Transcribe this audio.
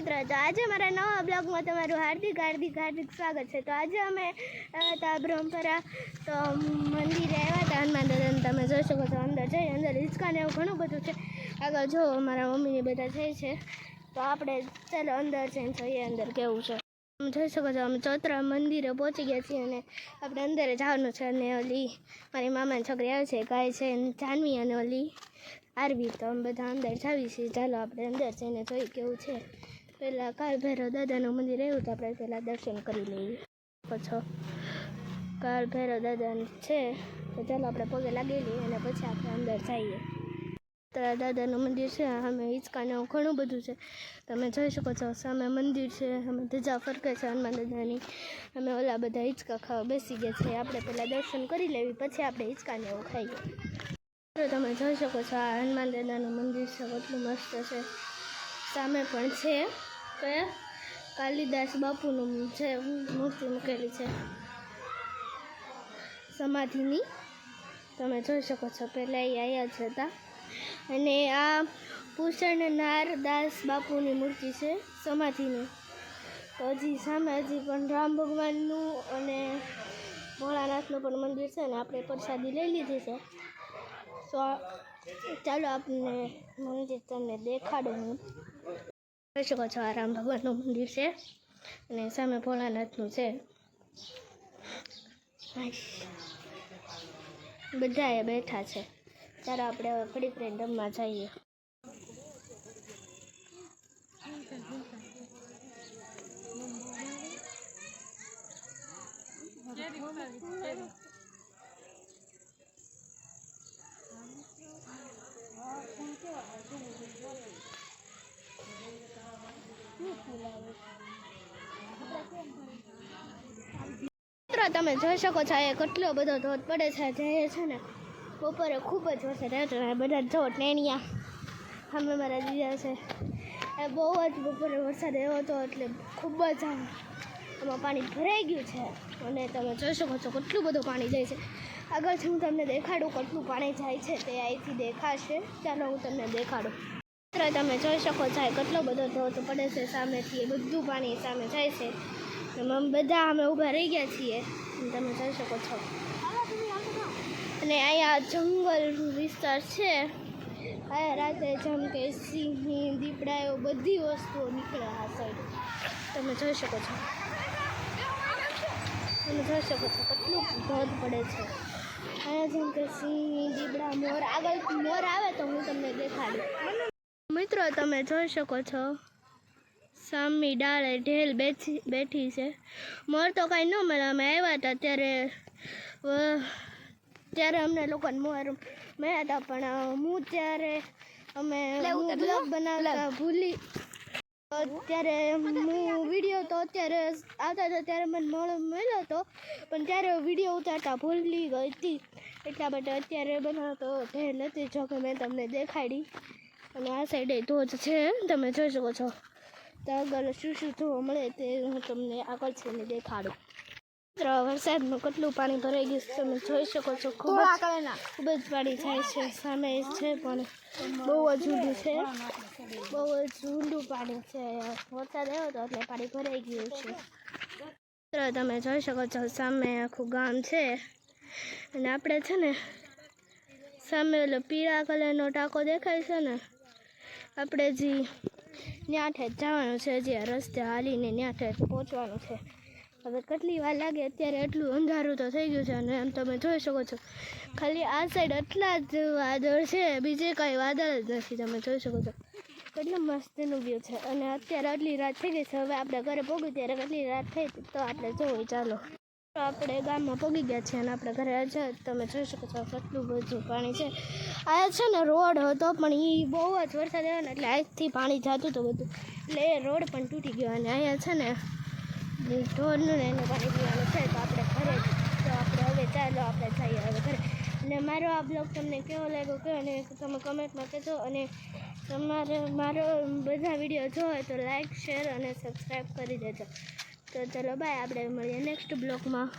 મિત્રો તો આજે મારા નવા બ્લોગમાં તમારું હાર્દિક હાર્દિક હાર્દિક સ્વાગત છે. તો આજે અમે હતા બ્રહ્મપરા તો મંદિરે આવ્યા હતા. હનુમાન દાદાને તમે જોઈ શકો છો, અંદર જઈ અંદર ઇસ્કાન એવું ઘણું બધું છે. આગળ જો મારા મમ્મીને બધા જઈ છે. તો આપણે ચાલો અંદર જઈને જોઈએ અંદર કેવું છે. તમે જોઈ શકો છો, અમે ચોતરા મંદિરે પહોંચી ગયા છીએ અને આપણે અંદર જવાનું છે. અને ઓલી મારી મામાની છોકરી આવે છે ગાય છે જાનવી અને ઓલી આરવી. તો અમે બધા અંદર જાવી છીએ. ચાલો આપણે અંદર જઈને જોઈએ કેવું છે. પહેલાં કાળ ભૈરવ દાદાનું મંદિર આવ્યું તો આપણે પહેલાં દર્શન કરી લઈએ. પછી કાળ ભૈરવ દાદાનું છે, તો ચાલો આપણે પગે લાગી લઈએ અને પછી આપણે અંદર જઈએ. તારા દાદાનું મંદિર છે, અમે હિંચકાને ઘણું બધું છે. તમે જોઈ શકો છો, સામે મંદિર છે, અમે ધજા ફરકે છે, હનુમાન દાદાની. અમે ઓલા બધા હિંચકા ખાવા બેસી ગયા છે આપણે પહેલાં દર્શન કરી લેવી, પછી આપણે હિંચકાને એવું ખાઈએ. તો તમે જોઈ શકો છો, આ હનુમાન દાદાનું મંદિર છે, કેટલું મસ્ત છે. સામે પણ છે. કયા? કાલિદાસ બાપુનું છે મૂર્તિ મૂકેલી છે. સમાધિની. તમે જોઈ શકો છો પહેલાં એ આવ્યા જ હતા. અને આ ભૂષણ નારદાસ બાપુની મૂર્તિ છે, સમાધિની. તો હજી સામે હજી પણ રામ ભગવાનનું અને ભોળાનાથનું પણ મંદિર છે ને, આપણે પ્રસાદી લઈ લીધી છે. તો ચાલો આપને મંદિર તમને દેખાડું હું. જોઈ શકો છો આ રામ ભગવાનનું મંદિર છે. અને સામે ભોળાનાથનું છે. બધા એ બેઠા છે. ચાલો આપણે હવે ફરી રહીને રમવા જઈએ. તમે જોઈ શકો છો એ કેટલો બધો ધોધ પડે છે, જે છે ને બપોરે ખૂબ જ વરસાદ આવ્યો હતો બધા ધોધ ટેણિયા અમે મારા દીદા છે. એ બહુ જ બપોરે વરસાદ આવ્યો હતો, એટલે ખૂબ જ આમ આમાં પાણી ભરાઈ ગયું છે. અને તમે જોઈ શકો છો કેટલું બધું પાણી જાય છે. આગળથી હું તમને દેખાડું કેટલું પાણી જાય છે તે અહીંથી દેખાશે. ચાલો હું તમને દેખાડું. તમે જોઈ શકો છો કેટલો બધો ધોધ પડે છે, સામેથી એ બધું પાણી સામે જાય છે. એમાં બધા અમે ઊભા રહી ગયા છીએ. તમે જોઈ શકો છો. અને અહીંયા જંગલ વિસ્તાર છે. અહીંયા રાતે જેમ કે સિંહ દીપડા એવું બધી વસ્તુઓ નીકળે આ સાઈડ તમે જોઈ શકો છો. તમે જોઈ શકો છો કેટલું ધોધ પડે છે. અહીંયા જેમ કે સિંહ દીપડા, મોર. આગળ મોર આવે તો હું તમને દેખાડું મિત્રો, તમે જોઈ શકો છો. સામી ડાળે ઢેલ બેઠી બેઠી છે. મોર તો કાંઈ ન મળે. અમે આવ્યા હતા ત્યારે ત્યારે અમને લોકોને મોર મળ્યા હતા પણ હું ત્યારે અમે બ્લોગ બનાવતા ભૂલી અત્યારે હું વીડિયો તો અત્યારે આવતા હતા ત્યારે મને મળો મળ્યો હતો પણ ત્યારે વીડિયો ઉતારતા ભૂલી ગઈ હતી. એટલા માટે અત્યારે બનાવતો ઢેલ હતી જો કે મેં તમને દેખાડી. અને આ સાઈડે ધોધ છે તમે જોઈ શકો છો. તો આગળ શું શું જોવા મળે તે હું તમને આગળ છે દેખાડું. મિત્ર વરસાદનું કેટલું પાણી ભરાઈ ગયું છે તમે જોઈ શકો છો. ખૂબ જ ખૂબ જ પાણી થાય છે સામે છે પણ બહુ જ ઊંડું છે. બહુ જ ઊંડું પાણી છે. વરસાદ આવ્યો હતો એટલે પાણી ભરાઈ ગયું છે. મિત્ર તમે જોઈ શકો છો સામે આખું ગામ છે. અને આપણે છે ને સામે ઓલો પીળા કલરનો ટાંકો દેખાય છે ને આપણે જે ન્યાઠે જ જવાનું છે જે રસ્તે હાલીને ન્યાઠે પહોંચવાનું છે. હવે કેટલી વાર લાગે અત્યારે એટલું અંધારું તો થઈ ગયું છે અને એમ તમે જોઈ શકો છો. ખાલી આ સાઈડ એટલા જ વાદળ છે, બીજે કાંઈ વાદળ જ નથી, તમે જોઈ શકો છો. કેટલું મસ્તનું વ્યૂ છે. અને અત્યારે આટલી રાત થઈ ગઈ છે, હવે આપણે ઘરે પહોંચ્યું ત્યારે કેટલી રાત થઈ તો આપણે જોઈએ ચાલો. આપણે ગામમાં પગી ગયા છીએ અને આપણે ઘરે આજે તમે જોઈ શકો છો કેટલું બધું પાણી છે. આ છે ને રોડ હતો, પણ એ બહુ જ વરસાદ આવ્યો ને એટલે આજથી પાણી જતું હતું બધું. એટલે એ રોડ પણ તૂટી ગયો અને અહીંયા છે ને ઢોરનું ને એને પાણી પીવાનું છે તો આપણે ઘરે તો આપણે હવે ચાલો, આપણે જઈએ હવે ઘરે. અને મારો આ બ્લોગ તમને કેવો લાગ્યો કે અને તમે કમેન્ટમાં કહેજો. અને તમારે મારો બધા વીડિયો જોવે તો લાઈક શેર અને સબસ્ક્રાઈબ કરી દેજો. તો ચલો બાય આપણે મળીએ નેક્સ્ટ બ્લોગમાં